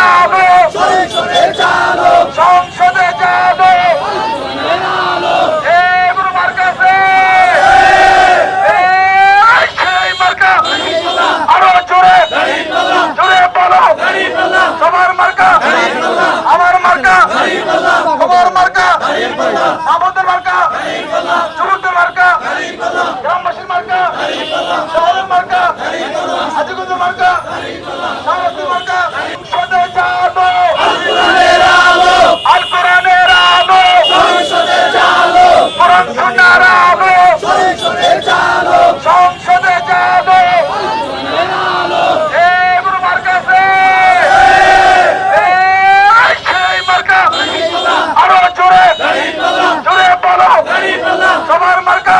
চালো সংসদে চালো সংসদে চালো আমার মার্কা। আমার মার্কা। আমার মার্কা। আমাদের মার্কা। যুবকদের মার্কা। গ্রামবাসীর মার্কা। শহরের মার্কা। আজিগুদের মার্কা। সবার মার্কা